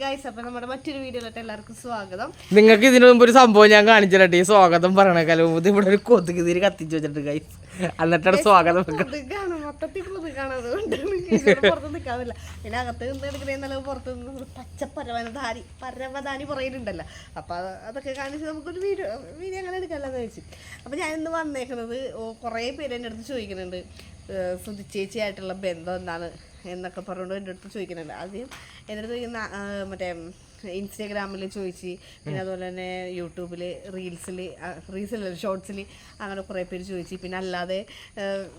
Guys അപ്പൊ നമ്മുടെ മറ്റൊരു വീഡിയോയിലോട്ട് എല്ലാവർക്കും സ്വാഗതം. നിങ്ങൾക്ക് ഇതിനു മുമ്പ് ഒരു സംഭവം ഞാൻ കാണിച്ചിട്ട് ഈ സ്വാഗതം പറയണേക്കാളും മുമ്പ് ഇവിടെ ഒരു കൊതുക് തിരി കത്തിച്ചു വെച്ചിട്ട് ഗൈസ് എന്നിട്ടാണ് സ്വാഗതം കൊതുകാണ്. മൊത്തത്തിൽ കൊതുകാണ് അതുകൊണ്ടാണ് പുറത്ത് നിൽക്കാവില്ല പിന്നെ അകത്ത് നിന്ന് എടുക്കണേന്നല്ല പുറത്ത് നിന്ന് പച്ച പരവനധാരി പരവധാനി പറയുന്നുണ്ടല്ലോ അപ്പൊ അതൊക്കെ കാണിച്ച് നമുക്കൊരു വീഡിയോ വീഡിയോ അങ്ങനെ എടുക്കാമല്ലോ വെച്ച്. അപ്പൊ ഞാൻ ഇന്ന് വന്നേക്കുന്നത് കുറേ പേര് എന്റെ അടുത്ത് ചോദിക്കുന്നുണ്ട്. സുധി ചേച്ചിയായിട്ടുള്ള ബന്ധം എന്താണ് എന്നൊക്കെ പറഞ്ഞുകൊണ്ട് എന്റെ അടുത്ത് ചോദിക്കുന്നുണ്ട്. ആദ്യം എന്റെ അടുത്ത് ചോദിക്കുന്ന മറ്റേ ഇൻസ്റ്റാഗ്രാമിൽ ചോദിച്ച് പിന്നെ അതുപോലെ തന്നെ യൂട്യൂബിൽ റീൽസിൽ റീൽസിൽ ഷോർട്സിൽ അങ്ങനെ കുറേ പേര് ചോദിച്ചു. പിന്നെ അല്ലാതെ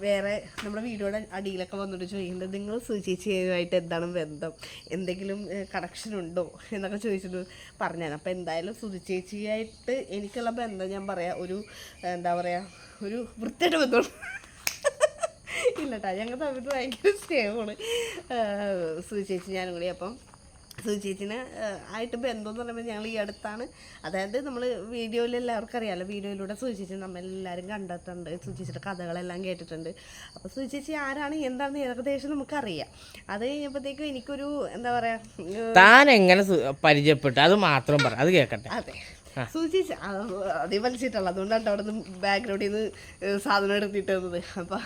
വേറെ നമ്മുടെ വീഡിയോയുടെ അടിയിലൊക്കെ വന്നിട്ട് ചോദിക്കുന്നുണ്ട് നിങ്ങൾ സുചേച്ചിയുമായിട്ട് എന്താണ് ബന്ധം? എന്തെങ്കിലും കണക്ഷൻ ഉണ്ടോ? എന്നൊക്കെ ചോദിച്ചിട്ട് പറഞ്ഞാണ് അപ്പോൾ എന്തായാലും സുചേച്ചിയായിട്ട് എനിക്കുള്ള ബന്ധം ഞാൻ പറയാം ഒരു എന്താ പറയുക ഒരു വൃത്തിയുടെ ബന്ധമാണ് ഇല്ലട്ടാ ഞങ്ങൾ തമ്മിൽ ഭയങ്കര സ്നേഹമാണ്. സുധി ചേച്ചി ഞാനും കൂടി അപ്പം സുധി ചേച്ചിന് ആയിട്ട് ബന്ധം എന്ന് പറയുമ്പോൾ ഞങ്ങൾ ഈ അടുത്താണ്. അതായത് നമ്മൾ വീഡിയോയിൽ എല്ലാവർക്കും അറിയാമല്ലോ വീഡിയോയിലൂടെ സുധി ചേച്ചി നമ്മളെല്ലാവരും കണ്ടിട്ടുണ്ട് സുധി ചേച്ചിയുടെ കഥകളെല്ലാം കേട്ടിട്ടുണ്ട്. അപ്പോൾ സുധി ചേച്ചി ആരാണ് എന്താണെന്ന് ഏകദേശം നമുക്കറിയാം. അത് കഴിഞ്ഞപ്പോഴത്തേക്കും എനിക്കൊരു എന്താ പറയുക താൻ എങ്ങനെ പരിചയപ്പെട്ടു? അത് മാത്രം പറ അത് കേൾക്കട്ടെ അതെ. സൂചിച്ച് അതേ വലിച്ചിട്ടുള്ള അതുകൊണ്ടാണ് അവിടെ നിന്ന് ബാക്ക്ഗ്രൗണ്ടിൽ നിന്ന് സാധനം എടുത്തിട്ട് വന്നത്. അപ്പം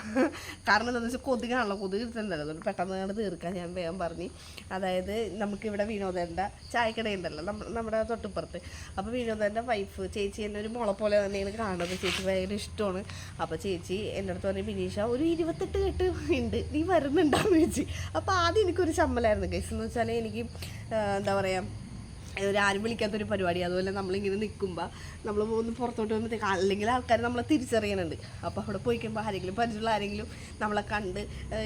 കാരണം എന്താണെന്ന് വെച്ചാൽ കൊതുകാണല്ലോ കൊതുക് എടുത്തിട്ടുണ്ടല്ലോ. അതുകൊണ്ട് പെട്ടെന്ന് കണ്ട് തീർക്കാൻ ഞാൻ വേഗം പറഞ്ഞു. അതായത് നമുക്കിവിടെ വിനോദേന്റെ ചായക്കടയുണ്ടല്ലോ നമ്മ നമ്മുടെ തൊട്ടിപ്പുറത്ത്. അപ്പോൾ വിനോദേന്റെ വൈഫ് ചേച്ചി എന്നെ ഒരു മുള പോലെ തന്നെയാണ് കാണുന്നത്. ചേച്ചി ഭയങ്കര ഇഷ്ടമാണ്. അപ്പോൾ ചേച്ചി എന്റെ അടുത്ത് പറഞ്ഞു ബിനീഷ ഒരു ഇരുപത്തെട്ട് കെട്ട് ഉണ്ട്. നീ വരുന്നുണ്ടാന്ന് ചേച്ചി അപ്പോൾ ആദ്യം എനിക്കൊരു ചമ്മലായിരുന്നു. ഗൈസ് എന്ന് വെച്ചാൽ എനിക്ക് എന്താ പറയുക ആരും വിളിക്കാത്തൊരു പരിപാടി. അതുപോലെ നമ്മളിങ്ങനെ നിൽക്കുമ്പോൾ നമ്മൾ ഒന്ന് പുറത്തോട്ട് പോകുമ്പോഴത്തേക്ക് അല്ലെങ്കിൽ ആൾക്കാർ നമ്മളെ തിരിച്ചറിയണുണ്ട്. അപ്പോൾ അവിടെ പോയിക്കുമ്പോൾ ആരെങ്കിലും പരിചയമുള്ള ആരെങ്കിലും നമ്മളെ കണ്ട്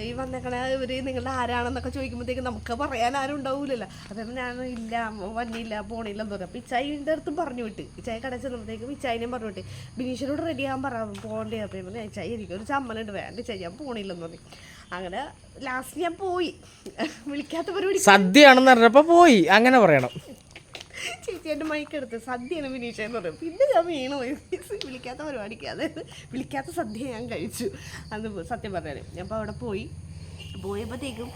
ഈ വന്നേക്കണ ഇവർ നിങ്ങളുടെ ആരാണെന്നൊക്കെ ചോദിക്കുമ്പോഴത്തേക്ക് നമുക്ക് പറയാൻ ആരും ഉണ്ടാവില്ലല്ലോ അപ്പം ഞാൻ ഇല്ല വന്നില്ല പോണില്ല എന്ന് പറയാം. അപ്പോൾ ഇച്ചായിന്റെ അടുത്ത് പറഞ്ഞു വിട്ട്. ഇച്ചായി കട ചെന്നപ്പോഴത്തേക്കും ഇച്ചായിനെയും പറഞ്ഞു വിട്ട്. ബിനീഷിനോട് റെഡി ആകാൻ പറ പോകണ്ടേ. അപ്പോൾ ഞാൻ ചായ ഇച്ചായി എനിക്കൊരു ചമ്മലുണ്ട്. വേണ്ട ചായ ഞാൻ പോണില്ലെന്ന് പറഞ്ഞു. അങ്ങനെ ലാസ്റ്റ് ഞാൻ പോയി. വിളിക്കാത്ത പരിപാടി സദ്യയാണെന്ന് പറഞ്ഞപ്പോ പോയി. അങ്ങനെ പറയണം. ചേച്ചി എന്റെ മൈക്കെടുത്ത് സദ്യയാണ് വിനീഷ എന്ന് പറയും. പിന്നെ ഞാൻ വീണു വിളിക്കാത്ത പരിപാടിക്ക്. അതായത് വിളിക്കാത്ത സദ്യ ഞാൻ കഴിച്ചു. അത് സത്യം പറഞ്ഞാൽ ഞാൻ അപ്പോൾ അവിടെ പോയി. പോയപ്പോഴത്തേക്കും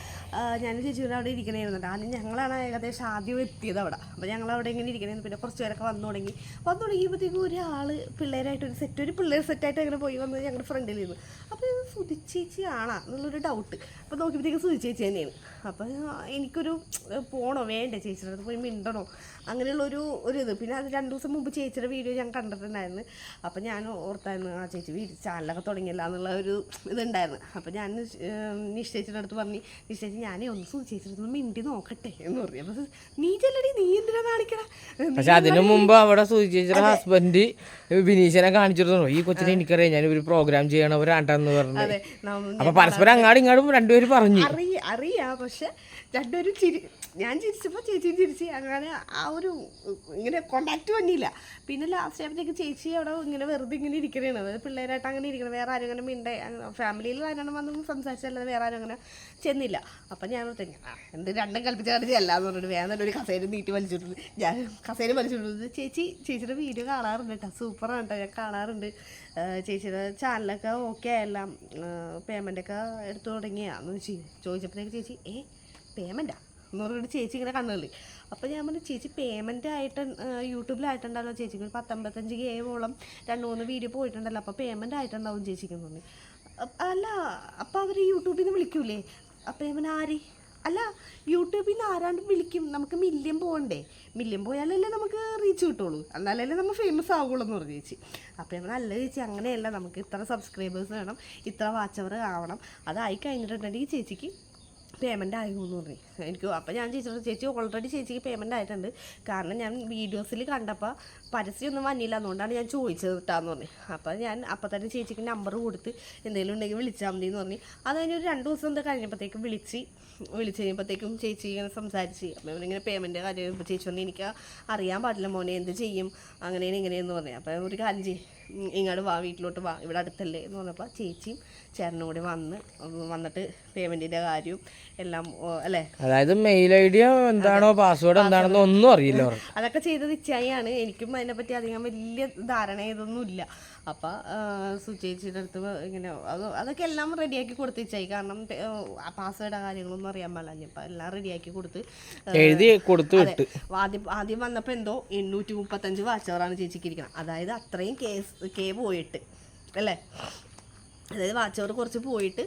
ഞാൻ ചേച്ചിയുടെ അവിടെ ഇരിക്കണമായിരുന്നു ആദ്യം ഞങ്ങളാണ് ഏകദേശം ആദ്യം എത്തിയത് അവിടെ. അപ്പോൾ ഞങ്ങൾ അവിടെ ഇങ്ങനെ ഇരിക്കണേന്ന് പിന്നെ കുറച്ച് പേരൊക്കെ വന്നു തുടങ്ങി. വന്നു തുടങ്ങിയപ്പോഴത്തേക്കും ഒരാൾ പിള്ളേരായിട്ട് ഒരു സെറ്റ് ഒരു പിള്ളേർ സെറ്റായിട്ട് അങ്ങനെ പോയി വന്നത് ഞങ്ങളുടെ ഫ്രണ്ടിൽ ഇരുന്നു. അപ്പോൾ ഇത് സുതിച്ചേച്ചി ആണാ എന്നുള്ളൊരു ഡൗട്ട് അപ്പോൾ നോക്കിയപ്പോഴത്തേക്കും സുതിച്ചേച്ചി തന്നെയാണ്. അപ്പോൾ എനിക്കൊരു പോകണോ വേണ്ടേ ചേച്ചിയുടെ അടുത്ത് പോയി മിണ്ടണോ? അങ്ങനെയുള്ളൊരു ഒരു ഇത് പിന്നെ അത് രണ്ട് ദിവസം മുമ്പ് ചേച്ചിയുടെ വീഡിയോ ഞാൻ കണ്ടിട്ടുണ്ടായിരുന്നു. അപ്പോൾ ഞാൻ ഓർത്തായിരുന്നു ആ ചേച്ചി വീട് ചാനലൊക്കെ തുടങ്ങിയല്ല എന്നുള്ള ഒരു ഇതുണ്ടായിരുന്നു. അപ്പോൾ ഞാൻ നിശ്ചയിച്ചിന്റെ അടുത്ത് പറഞ്ഞു നിശ്ചയിച്ച് ഞാനേ ഒന്ന് സൂചിച്ചിരുന്നു മിണ്ടി നോക്കട്ടെ എന്ന് പറഞ്ഞു അപ്പൊ നീ ചെല്ലടി നീ എന്തിനാ കാണിക്കണ? പക്ഷെ അതിനു മുമ്പ് അവിടെ സുചേച്ചിയുടെ ഹസ്ബൻഡ് വിനീശനെ കാണിച്ചിരുന്നു. ഈ കൊച്ചിനെ എനിക്കറിയാം ഞാൻ ഒരു പ്രോഗ്രാം ചെയ്യണവരാണ്ടെന്ന് പറഞ്ഞു. അപ്പൊ പരസ്പരം അങ്ങാടും ഇങ്ങാടും രണ്ടുപേരും പറഞ്ഞു. അറിയ അറിയാ. പക്ഷെ രണ്ടുപേരും ചിരി ഞാൻ ചിരിച്ചപ്പോൾ ചേച്ചിയും ചിരിച്ച് അങ്ങനെ ആ ഒരു ഇങ്ങനെ കോണ്ടാക്ട് വന്നില്ല. പിന്നെ ലാസ്റ്റ് ആയപ്പോഴത്തേക്ക് ചേച്ചി അവിടെ ഇങ്ങനെ വെറുതെ ഇങ്ങനെ ഇരിക്കണേണ്. അതായത് പിള്ളേരായിട്ട് അങ്ങനെ ഇരിക്കണം വേറെ ആരും അങ്ങനെ മിണ്ടേ ഫാമിലിയിൽ ആരാണ് വന്നൊന്നും സംസാരിച്ചല്ലാതെ വേറെ ആരും അങ്ങനെ ചെന്നില്ല. അപ്പം ഞാൻ ഓർത്ത് ആ എന്ത് രണ്ടും കൽപ്പിച്ച കാണിച്ച് ചെല്ലാന്ന് പറഞ്ഞിട്ട് വേറെ നല്ലൊരു കസേര നീട്ടി വലിച്ചിട്ടുണ്ട് ഞാൻ കസേര വലിച്ചിട്ടുണ്ട് ചേച്ചി ചേച്ചിയുടെ വീഡിയോ കാണാറുണ്ട് കേട്ടോ. സൂപ്പറാണ് കേട്ടോ. ഞാൻ കാണാറുണ്ട്. ചേച്ചിയുടെ ചാനലൊക്കെ ഓക്കെ എല്ലാം പേയ്മെന്റൊക്കെ എടുത്തു തുടങ്ങിയാന്ന് ചോദിച്ചപ്പോഴത്തേക്ക് ചേച്ചി ഏ പേയ്മെന്റാ എന്ന് പറഞ്ഞിട്ട് ചേച്ചി ഇങ്ങനെ കണ്ണുകളി അപ്പോൾ ഞാൻ പറഞ്ഞു ചേച്ചി പേയ്മെന്റ് ആയിട്ട് യൂട്യൂബിലായിട്ടുണ്ടല്ലോ ചേച്ചിക്ക് ഒരു പത്തൊമ്പത്തഞ്ച് ഗെയിമോളം രണ്ട് മൂന്ന് വീഡിയോ പോയിട്ടുണ്ടല്ലോ. അപ്പോൾ പേയ്മെന്റ് ആയിട്ടുണ്ടാവും ചേച്ചിക്ക് തോന്നി അല്ല അപ്പോൾ അവർ യൂട്യൂബിൽ നിന്ന് വിളിക്കൂലേ? അപ്പോൾ ഞാൻ ആരി? അല്ല യൂട്യൂബിൽ നിന്ന് ആരാണ്ട് വിളിക്കും. നമുക്ക് മില്യം പോകണ്ടേ മില്യം പോയാലല്ലേ നമുക്ക് റീച്ച് കിട്ടുള്ളൂ. എന്നാലല്ലേ നമ്മൾ ഫേമസ് ആവുള്ളൂ എന്ന് പറഞ്ഞു ചേച്ചി. അപ്പോൾ നമ്മൾ നല്ല ചേച്ചി അങ്ങനെയല്ല. നമുക്ക് ഇത്ര സബ്സ്ക്രൈബേഴ്സ് വേണം. ഇത്ര വാച്ചവർ ആവണം. അതായി കഴിഞ്ഞിട്ടുണ്ടെങ്കിൽ ചേച്ചിക്ക് പേയ്മെന്റ് ആയിരുന്നു എന്ന് പറഞ്ഞു. എനിക്ക് അപ്പോൾ ഞാൻ ചേച്ചിയോട് ചേച്ചി ഓൾറെഡി ചേച്ചിക്ക് പേയ്മെന്റ് ആയിട്ടുണ്ട്. കാരണം ഞാൻ വീഡിയോസിൽ കണ്ടപ്പോൾ പരസ്യമൊന്നും വന്നില്ല. അതുകൊണ്ടാണ് ഞാൻ ചോദിച്ചത് കിട്ടാന്ന് പറഞ്ഞു. അപ്പോൾ ഞാൻ അപ്പോൾ തന്നെ ചേച്ചിക്ക് നമ്പർ കൊടുത്ത് എന്തെങ്കിലും ഉണ്ടെങ്കിൽ വിളിച്ചാൽ മതി എന്ന് പറഞ്ഞു. അത് കഴിഞ്ഞ് ഒരു രണ്ട് ദിവസം എന്താ കഴിഞ്ഞപ്പോഴത്തേക്കും വിളിച്ച് വിളിച്ച് കഴിഞ്ഞപ്പോഴത്തേക്കും ചേച്ചി ഇങ്ങനെ സംസാരിച്ച്. അപ്പോൾ ഇവനിങ്ങനെ പേയ്മെന്റ് കാര്യം ഇപ്പോൾ ചേച്ചി പറഞ്ഞു എനിക്ക് അറിയാൻ പാടില്ല മോനെ എന്ത് ചെയ്യും? അങ്ങനെയാണ് ഇങ്ങനെയെന്ന് പറഞ്ഞു. അപ്പോൾ ഒരു കാര്യം ചെയ്യും. ഇങ്ങോട്ട് വാ വീട്ടിലോട്ട് വാ. ഇവിടെ അടുത്തല്ലേ എന്ന് പറഞ്ഞപ്പോൾ ചേച്ചിയും ചേട്ടനും കൂടി വന്ന് വന്നിട്ട് പേയ്മെന്റിന്റെ കാര്യവും എല്ലാം അല്ലേ? അതായത് മെയിൽ ഐ ഡി എന്താണോ പാസ്വേഡ് എന്താണെന്നോ ഒന്നും അറിയില്ല അതൊക്കെ ചെയ്തത് ഇച്ചായാണ് എനിക്കും അതിനെപ്പറ്റി അധികം വലിയ ധാരണ ഇതൊന്നും ഇല്ല അപ്പം സുചേച്ചിയുടെ അടുത്ത് ഇങ്ങനെ അത് അതൊക്കെ എല്ലാം റെഡിയാക്കി കൊടുത്തേച്ചായി. കാരണം പാസ്വേഡ് കാര്യങ്ങളൊന്നും അറിയാൻ പാടില്ല. അപ്പം എല്ലാം റെഡിയാക്കി കൊടുത്ത് എഴുതി കൊടുത്തു ആദ്യം ആദ്യം വന്നപ്പോൾ എന്തോ എണ്ണൂറ്റി മുപ്പത്തഞ്ച് വാച്ചവറാണ് ചേച്ചിക്ക് ഇരിക്കണം അതായത് അത്രയും കേസ് കേ പോയിട്ട് അല്ലേ? അതായത് വാച്ചവർ കുറച്ച് പോയിട്ട്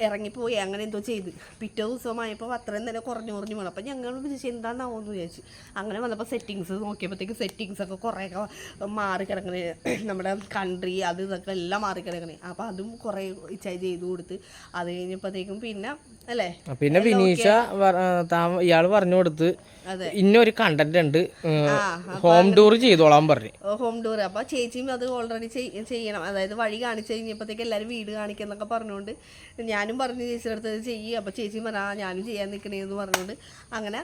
ഇറങ്ങിപ്പോയി അങ്ങനെ എന്തോ ചെയ്ത്. പിറ്റേ ദിവസമായപ്പോൾ അത്രയും തന്നെ കുറഞ്ഞു കുറഞ്ഞു വേണം. അപ്പം ഞങ്ങൾ വിചാരിച്ചു എന്താണെന്നാവുമെന്ന് വിചാരിച്ചു. അങ്ങനെ വന്നപ്പോൾ സെറ്റിങ്സ് നോക്കിയപ്പോഴത്തേക്ക് സെറ്റിങ്സ് ഒക്കെ കുറേയൊക്കെ മാറി കിടക്കണേ. നമ്മുടെ കൺട്രി അത് ഇതൊക്കെ എല്ലാം മാറി കിടക്കണേ. അപ്പോൾ അതും കുറേ ചെയ്ത് കൊടുത്ത്. അത് കഴിഞ്ഞപ്പോഴത്തേക്കും പിന്നെ അല്ലേ? പിന്നെ വിനീഷ ഇയാൾ പറഞ്ഞു കൊടുത്ത് ഇന്നൊരു കണ്ടന്റ് ഉണ്ട്. ഹോം ടൂർ ചെയ്തോളാൻ പറഞ്ഞു. ഹോം ടൂർ അപ്പൊ ചേച്ചിയും അത് ഓൾറെഡി ചെയ്യണം. അതായത് വഴി കാണിച്ചു കഴിഞ്ഞപ്പോഴത്തേക്ക് എല്ലാരും വീട് കാണിക്കുന്നൊക്കെ പറഞ്ഞുകൊണ്ട് ഞാനും പറഞ്ഞു ചേച്ചിയുടെ അടുത്ത് ചെയ്യും. അപ്പൊ ചേച്ചിയും പറഞ്ഞു ഞാനും ചെയ്യാൻ നിൽക്കണേന്ന് പറഞ്ഞുകൊണ്ട് അങ്ങനെ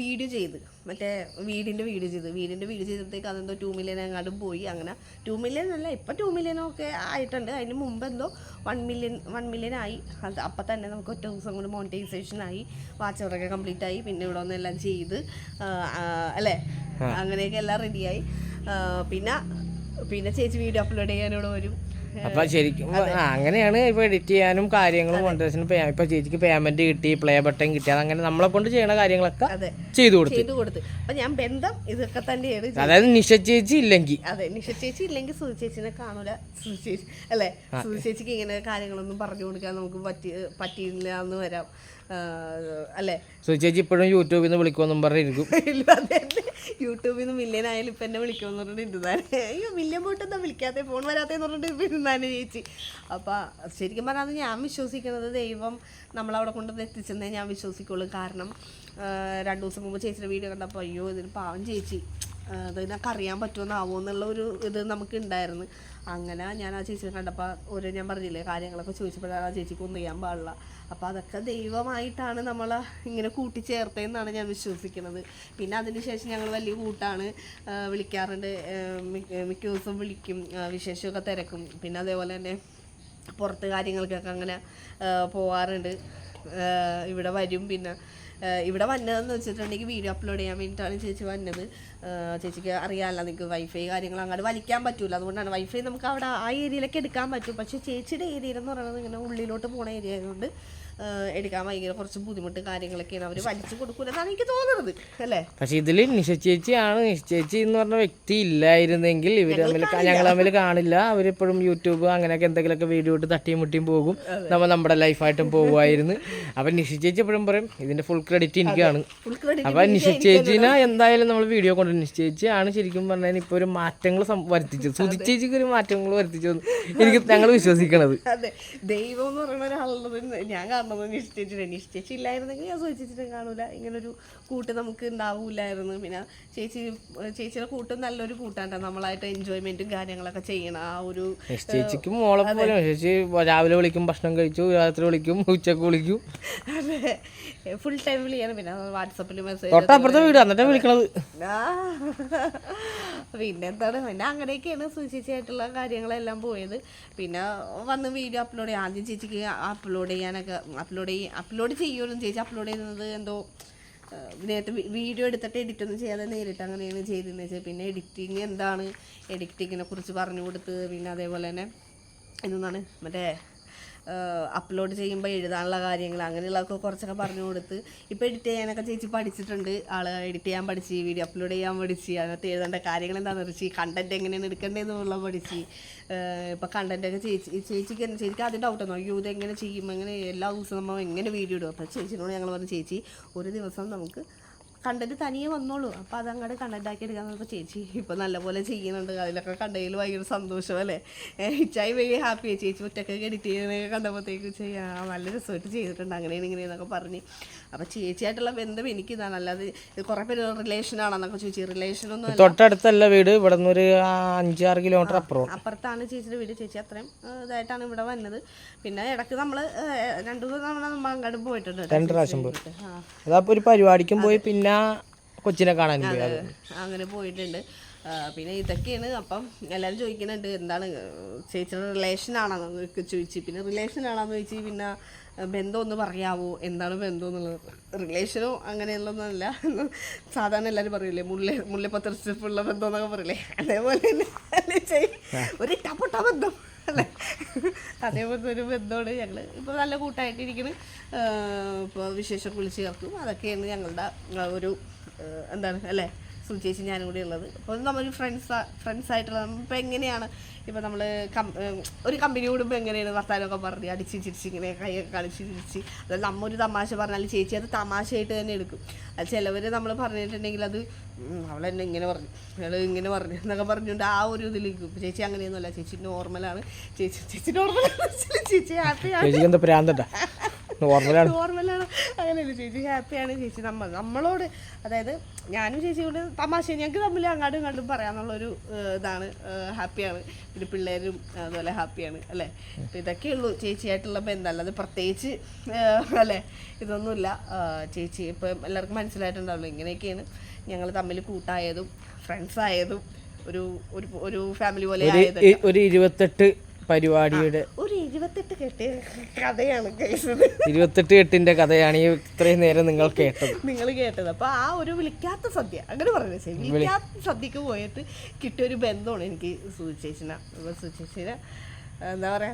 വീഡിയോ ചെയ്ത്. മറ്റേ വീടിന്റെ വീട് ചെയ്ത്. വീടിന്റെ വീട് ചെയ്തപ്പോഴത്തേക്ക് അതെന്തോ ടു മില്യൻ എങ്ങാണ്ടും പോയി. അങ്ങനെ ടു മില്യൻ അല്ല ഇപ്പം ടു മില്യനൊക്കെ ആയിട്ടുണ്ട്. അതിന് മുമ്പ് എന്തോ വൺ മില്യൻ വൺ മില്യൻ ആയി. അത് അപ്പം തന്നെ നമുക്ക് ഒറ്റ ദിവസം കൊണ്ട് മോണിറ്റൈസേഷൻ ആയി. വാച്ച് വാച്ചവറൊക്കെ കംപ്ലീറ്റ് ആയി. പിന്നെ ഇവിടെ ഒന്നെല്ലാം ചെയ്ത് അല്ലേ? അങ്ങനെയൊക്കെ എല്ലാം റെഡിയായി പിന്നെ പിന്നെ ചേച്ചി വീഡിയോ അപ്ലോഡ് ചെയ്യാൻ ഇവിടെ വരും. അപ്പൊ ശരിക്കും അങ്ങനെയാണ് ഇപ്പൊ എഡിറ്റ് ചെയ്യാനും കാര്യങ്ങളും കോൺട്രേഷനും ഇപ്പൊ ചേച്ചിക്ക് പേയ്മെന്റ് കിട്ടി പ്ലേ ബട്ടൺ കിട്ടി അതങ്ങനെ നമ്മളെ കൊണ്ട് ചെയ്യണ കാര്യങ്ങളൊക്കെ ചെയ്തു കൊടുത്തു. ചെയ്തു കൊടുത്തു. അപ്പം ഞാൻ ബന്ധം ഇതൊക്കെ തന്നെയാണ്. അതായത് നിഷ ചേച്ചി ഇല്ലെങ്കിൽ അതെ നിഷ ചേച്ചി ഇല്ലെങ്കിൽ സുധി ചേച്ചിനെ കാണൂല. സുധി ചേച്ചി അല്ലേ? സുധി ചേച്ചിക്ക് ഇങ്ങനെ കാര്യങ്ങളൊന്നും പറഞ്ഞു കൊടുക്കാൻ നമുക്ക് പറ്റി പറ്റിയില്ല എന്ന് വരാം. അല്ലെ അല്ലേ? സോ ചേച്ചി ഇപ്പോഴും യൂട്യൂബിൽ നിന്ന് വിളിക്കുമെന്നും പറഞ്ഞിരിക്കും. ഇല്ല, അതെ. യൂട്യൂബിൽ നിന്ന് മില്യൻ ഇപ്പം എന്നെ വിളിക്കുമെന്ന് പറഞ്ഞിട്ട് ഇരുന്നാണ് അയ്യോ മില്യൻ പോയിട്ട് എന്താ വിളിക്കാത്ത? ഫോൺ വരാത്തേന്ന് പറഞ്ഞിട്ട് ഇപ്പം ചേച്ചി. അപ്പോൾ ശരിക്കും പറഞ്ഞാൽ അത് ഞാൻ വിശ്വസിക്കുന്നത് ദൈവം നമ്മളവിടെ കൊണ്ടുവന്ന് എത്തിച്ചെന്നേ ഞാൻ വിശ്വസിക്കുള്ളൂ. കാരണം രണ്ട് ദിവസം മുമ്പ് ചേച്ചിയുടെ വീഡിയോ കണ്ടപ്പോൾ അയ്യോ ഇതിന് പാവം ചേച്ചി. അത് അറിയാൻ പറ്റുമെന്നാവോ എന്നുള്ള ഒരു ഇത് നമുക്ക് ഉണ്ടായിരുന്നു അങ്ങനെ ഞാൻ ആ ചേച്ചിയെ കണ്ടപ്പോൾ ഒരു ഞാൻ പറഞ്ഞില്ലേ കാര്യങ്ങളൊക്കെ ചോദിച്ചപ്പോഴാണ് ആ ചേച്ചിക്ക് ഒന്നും ചെയ്യാൻ പാടില്ല. അപ്പോൾ അതൊക്കെ ദൈവമായിട്ടാണ് നമ്മൾ ഇങ്ങനെ കൂട്ടിച്ചേർത്തതെന്നാണ് ഞാൻ വിശ്വസിക്കുന്നത്. പിന്നെ അതിനുശേഷം ഞങ്ങൾ വലിയ കൂട്ടാണ് വിളിക്കാറുണ്ട്. മിക്ക ദിവസം വിളിക്കും വിശേഷമൊക്കെ തിരക്കും. പിന്നെ അതേപോലെ തന്നെ പുറത്ത് കാര്യങ്ങൾക്കൊക്കെ അങ്ങനെ പോവാറുണ്ട്. ഇവിടെ വരും. പിന്നെ ഇവിടെ വന്നതെന്ന് വെച്ചിട്ടുണ്ടെങ്കിൽ വീഡിയോ അപ്ലോഡ് ചെയ്യാൻ വേണ്ടിയിട്ടാണ് ചേച്ചി വന്നത്. ചേച്ചിക്ക് അറിയാമല്ലോ നിങ്ങൾക്ക് വൈഫൈ കാര്യങ്ങൾ അങ്ങോട്ട് വലിക്കാൻ പറ്റില്ല അതുകൊണ്ടാണ് വൈഫൈ നമുക്ക് അവിടെ ആ ഏരിയയിലേക്ക് എടുക്കാൻ പറ്റും. പക്ഷേ ചേച്ചിയുടെ ഏരിയയിലെന്ന് പറയുന്നത് ഇങ്ങനെ ഉള്ളിലോട്ട് പോണ ഏരിയ ആയതുകൊണ്ട് എടുക്കാൻ ഭയങ്കര കുറച്ച് ബുദ്ധിമുട്ട് കാര്യങ്ങളൊക്കെയാണ് അവർ വലിച്ചു കൊടുക്കൂലെന്നാണ് എനിക്ക് തോന്നുന്നത് അല്ലേ? പക്ഷെ ഇതിൽ നിഷ ചേച്ചിയാണ് നിഷ ചേച്ചി എന്ന് പറഞ്ഞ വ്യക്തി ഇല്ലായിരുന്നെങ്കിൽ ഇവർ തമ്മിൽ ഞങ്ങൾ തമ്മിൽ കാണില്ല. അവരിപ്പോഴും യൂട്യൂബ് അങ്ങനെയൊക്കെ എന്തെങ്കിലുമൊക്കെ വീഡിയോ ഇട്ട് തട്ടിയും മുട്ടിയും പോകും. നമ്മൾ നമ്മുടെ ലൈഫായിട്ടും പോകുമായിരുന്നു. അപ്പൊ നിഷ ചേച്ചി എപ്പോഴും പറയും ഇതിന്റെ ഫുൾ ക്രെഡിറ്റ് എനിക്കാണ്. അപ്പം ക്രെഡിറ്റ് അപ്പൊ നിഷ ചേച്ചിനെ എന്തായാലും നമ്മൾ വീഡിയോ കൊണ്ട് ആണ് ശരിക്കും പറഞ്ഞാൽ ഇപ്പൊ ഒരു മാറ്റങ്ങൾ വരുത്തിച്ചത്. സുധി ചേച്ചിക്ക് ഒരു മാറ്റങ്ങൾ വരുത്തിച്ചു എനിക്ക് ഞങ്ങൾ വിശ്വസിക്കണത്. അതെ. ദൈവം എന്ന് പറയുന്ന ഒരാളുള്ളത് ഞാൻ കാണുന്നത് നിശ്ചയിച്ചിട്ട് നിശ്ചയിച്ചില്ലായിരുന്നെങ്കിൽ ഞാൻ സൂചിച്ചിട്ടും കാണൂല. ഇങ്ങനൊരു കൂട്ട് നമുക്ക് ഉണ്ടാവൂലായിരുന്നു. പിന്നെ ചേച്ചി ചേച്ചിയുടെ കൂട്ടും നല്ലൊരു കൂട്ടാണ്ട നമ്മളായിട്ട് എൻജോയ്മെന്റും കാര്യങ്ങളൊക്കെ ചെയ്യണം ആ ഒരു ചേച്ചിക്കും മോളെ പോലെ ചേച്ചി രാവിലെ വിളിക്കും ഭക്ഷണം കഴിച്ചു രാത്രി വിളിക്കും ഉച്ചയ്ക്ക് വിളിക്കും. അതെ. ഫുൾ ടൈം വിളിയാണ്. പിന്നെ വാട്സപ്പിൽ മെസ്സേജ് തൊട്ടപ്പുറത്തെ വീട് എന്നിട്ടാ വിളിക്കണത്. പിന്നെ എന്താണ് പിന്നെ അങ്ങനെയൊക്കെയാണ് സുചേച്ചിയായിട്ടുള്ള കാര്യങ്ങളെല്ലാം പോയത്. പിന്നെ വന്ന് വീഡിയോ അപ്ലോഡ് ചെയ്യാം. ആദ്യം ചേച്ചിക്ക് അപ്ലോഡ് ചെയ്യാനൊക്കെ അപ്ലോഡ് ചെയ്യും അപ്ലോഡ് ചെയ്യുമല്ലോ ചേച്ചി അപ്ലോഡ് ചെയ്യുന്നത് എന്തോ നേരത്തെ വീഡിയോ എടുത്തിട്ട് എഡിറ്റ് ഒന്നും ചെയ്യാതെ നേരിട്ട് അങ്ങനെയാണ് ചെയ്തതെന്ന് വെച്ചാൽ പിന്നെ എഡിറ്റിങ് എന്താണ്? എഡിറ്റിങ്ങിനെ കുറിച്ച് പറഞ്ഞു കൊടുത്ത് പിന്നെ അതേപോലെ തന്നെ എന്താണ് മറ്റേ അപ്ലോഡ് ചെയ്യുമ്പോൾ എഴുതാനുള്ള കാര്യങ്ങൾ അങ്ങനെയുള്ളതൊക്കെ കുറച്ചൊക്കെ പറഞ്ഞു കൊടുത്ത് ഇപ്പോൾ എഡിറ്റ് ചെയ്യാനൊക്കെ ചേച്ചി പഠിച്ചിട്ടുണ്ട്. ആൾ എഡിറ്റ് ചെയ്യാൻ പഠിച്ച് വീഡിയോ അപ്ലോഡ് ചെയ്യാൻ പഠിച്ച് അതിനകത്ത് എഴുതേണ്ട കാര്യങ്ങൾ എന്താണെന്ന് വെച്ച് കണ്ടന്റ് എങ്ങനെയാണ് എടുക്കേണ്ടതെന്നുള്ള പഠിച്ച്. ഇപ്പോൾ കണ്ടന്റൊക്കെ ചേച്ചി ചേച്ചിക്ക് ചേച്ചിക്ക് ആദ്യം ഡൗട്ട് വന്നു. അയ്യോ എങ്ങനെ ചെയ്യും? എങ്ങനെ എല്ലാ ദിവസവും നമ്മൾ എങ്ങനെ വീഡിയോ ഇടും? അപ്പോൾ ചേച്ചിനോട് ഞങ്ങൾ പറഞ്ഞു ചേച്ചി ഒരു ദിവസം നമുക്ക് കണ്ടന്റ് തനിയെ വന്നോളൂ. അപ്പോൾ അങ്ങോട്ട് കണ്ടന്റ് ആക്കി എടുക്കാൻ നോക്കുമ്പോൾ ചേച്ചി ഇപ്പോൾ നല്ലപോലെ ചെയ്യുന്നുണ്ട്. അതിലൊക്കെ കണ്ടതിൽ ഭയങ്കര സന്തോഷം അല്ലേ? ഇച്ചായി വലിയ ഹാപ്പിയായി ചേച്ചി ഒറ്റക്കൊക്കെ എഡിറ്റ് ചെയ്യുന്നതൊക്കെ കണ്ടപ്പോഴത്തേക്ക് ചെയ്യാം നല്ല രസമായിട്ട് ചെയ്തിട്ടുണ്ട്. അങ്ങനെയാണ് ഇങ്ങനെയെന്നൊക്കെ പറഞ്ഞ്. അപ്പോൾ ചേച്ചിയായിട്ടുള്ള ബന്ധം എനിക്കിതാണ്. അല്ലാതെ ഇത് കുറേ റിലേഷൻ ആണെന്നൊക്കെ ചോദിച്ചു റിലേഷനൊന്നും തൊട്ടടുത്തല്ല വീട്. ഇവിടെ നിന്ന് ഒരു അഞ്ചാറ് കിലോമീറ്റർ അപ്പുറം. അപ്പുറത്താണ് ചേച്ചിയുടെ വീട്. ചേച്ചി അത്രയും ഇതായിട്ടാണ് ഇവിടെ വന്നത്. പിന്നെ ഇടയ്ക്ക് നമ്മൾ രണ്ടു മൂന്ന് തവണ നമ്മൾ അങ്ങോട്ട് പോയിട്ടുണ്ട് രണ്ട് പ്രാവശ്യം പോയി. ആ. അതപ്പോൾ ഒരു പരിപാടിക്കും പോയി പിന്നെ കൊച്ചിനെ കാണാൻ അങ്ങനെ പോയിട്ടുണ്ട്. പിന്നെ ഇതൊക്കെയാണ്. അപ്പം എല്ലാവരും ചോദിക്കുന്നുണ്ട് എന്താണ് ചേച്ചിയുടെ റിലേഷൻ ആണെന്ന് എന്നൊക്കെ ചോദിച്ചു. പിന്നെ റിലേഷൻ ആണെന്ന് ചോദിച്ചു പിന്നെ ബന്ധം ഒന്ന് പറയാവോ എന്താണ് ബന്ധം എന്നുള്ളത് റിലേഷനോ അങ്ങനെയുള്ളതൊന്നുമല്ല സാധാരണ എല്ലാവരും പറയില്ലേ മുല്ല മുല്ലപ്പത്ര സ്റ്റെപ്പുള്ള ബന്ധം എന്നൊക്കെ പറയില്ലേ അതേപോലെ തന്നെ ഒരു ടപ്പൊട്ട ബന്ധം അല്ലേ? അതേപോലത്തെ ഒരു ബന്ധമാണ് ഞങ്ങൾ ഇപ്പോൾ നല്ല കൂട്ടായിട്ടിരിക്കുന്നു ഇപ്പോൾ വിശേഷം വിളിച്ച് ചേർക്കും. അതൊക്കെയാണ് ഞങ്ങളുടെ ഒരു എന്താണ് അല്ലേ? സുചേച്ചി ഞാനും കൂടി ഉള്ളത്. അപ്പോൾ നമ്മൾ ഫ്രണ്ട്സ് ഫ്രണ്ട്സ് ആയിട്ടുള്ള നമ്മളിപ്പോൾ എങ്ങനെയാണ് ഇപ്പോൾ നമ്മൾ കം ഒരു കമ്പനി കൂടുമ്പോൾ എങ്ങനെയാണ് വർത്താനമൊക്കെ പറഞ്ഞ് അടിച്ച് ചിരിച്ച് ഇങ്ങനെ കൈയൊക്കെ കളിച്ച് ചിരിച്ച്. അതായത് നമ്മ ഒരു തമാശ പറഞ്ഞാൽ ചേച്ചി അത് തമാശയായിട്ട് തന്നെ എടുക്കും. അത് ചിലവർ നമ്മൾ പറഞ്ഞിട്ടുണ്ടെങ്കിൽ അത് അവളെന്നെ ഇങ്ങനെ പറഞ്ഞു. അയാൾ ഇങ്ങനെ പറഞ്ഞു എന്നൊക്കെ പറഞ്ഞുകൊണ്ട് ആ ഒരു ഇതിലേക്ക് ചേച്ചി അങ്ങനെയൊന്നുമല്ല. ചേച്ചി നോർമലാണ് ചേച്ചി ചേച്ചി നോർമലാണ് ചേച്ചി ഹാപ്പിയാണ് നോർമലാണ് നോർമലാണ് അങ്ങനെയല്ല ചേച്ചി? ഹാപ്പിയാണ് ചേച്ചി. നമ്മൾ നമ്മളോട് അതായത് ഞാനും ചേച്ചിയോട് തമാശ ഞങ്ങൾക്ക് തമ്മിൽ അങ്ങാടും ഇങ്ങോട്ടും പറയാന്നുള്ളൊരു ഇതാണ് ഹാപ്പിയാണ്. പിന്നെ പിള്ളേരും അതുപോലെ ഹാപ്പിയാണ് അല്ലേ? അപ്പം ഇതൊക്കെ ഉള്ളൂ ചേച്ചിയായിട്ടുള്ള ബന്ധം. അല്ലാതെ പ്രത്യേകിച്ച് അല്ലേ? ഇതൊന്നുമില്ല. ചേച്ചി ഇപ്പം എല്ലാവർക്കും മനസ്സിലായിട്ടുണ്ടാവുള്ളൂ. ഇങ്ങനെയൊക്കെയാണ് ഞങ്ങൾ തമ്മിൽ കൂട്ടായതും ഫ്രണ്ട്സ് ആയതും ഒരു ഒരു ഒരു ഫാമിലി പോലെ ഒരു ആയതും ഒരു ഇരുപത്തെട്ട് പരിപാടിയുടെ ഇരുപത്തെട്ട് കെട്ടിയ കഥയാണ് ഇരുപത്തെട്ട് എട്ടിന്റെ കഥയാണ് ഈ ഇത്രയും നേരം നിങ്ങൾ കേട്ടത്. നിങ്ങൾ കേട്ടത്. അപ്പൊ ആ ഒരു വിളിക്കാത്ത സദ്യ അങ്ങനെ പറഞ്ഞു ശരി. വിളിക്കാത്ത സദ്യക്ക് പോയിട്ട് കിട്ടിയ ഒരു ബന്ധമാണ് എനിക്ക് സൂചിച്ചേച്ചിന സൂചിച്ചേച്ചിന എന്താ പറയാ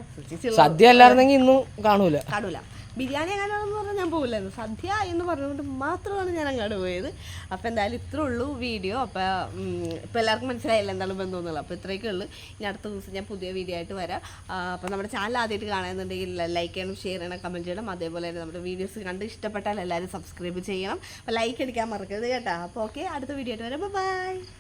സദ്യ അല്ലായിരുന്നെങ്കിൽ ഇന്നും കാണൂല. കാണൂല. ബിരിയാണി എങ്ങനെയാണെന്ന് പറഞ്ഞാൽ ഞാൻ പോകില്ലായിരുന്നു സദ്യ എന്ന് പറഞ്ഞുകൊണ്ട് മാത്രമാണ് ഞാൻ അങ്ങോട്ട് പോയത്. അപ്പോൾ എന്തായാലും ഇത്രേ ഉള്ളൂ വീഡിയോ. അപ്പോൾ ഇപ്പോൾ എല്ലാവർക്കും മനസ്സിലായില്ല എന്താണ് ബന്ധം എന്നുള്ളത് അപ്പോൾ ഇത്രയൊക്കെ ഉള്ളൂ. ഇനി അടുത്ത ദിവസം ഞാൻ പുതിയ വീഡിയോ ആയിട്ട് വരാം. അപ്പോൾ നമ്മുടെ ചാനൽ ആദ്യമായിട്ട് കാണുന്നുണ്ടെങ്കിൽ ലൈക്ക് ചെയ്യണം ഷെയർ ചെയ്യണം കമന്റ് ചെയ്യണം. അതേപോലെ തന്നെ നമ്മുടെ വീഡിയോസ് കണ്ട് ഇഷ്ടപ്പെട്ടാൽ എല്ലാവരും സബ്സ്ക്രൈബ് ചെയ്യണം. അപ്പോൾ ലൈക്ക് അടിക്കാൻ മറക്കരുത് കേട്ടോ. അപ്പോൾ ഓക്കെ അടുത്ത വീഡിയോ ആയിട്ട് വരാം. ബൈ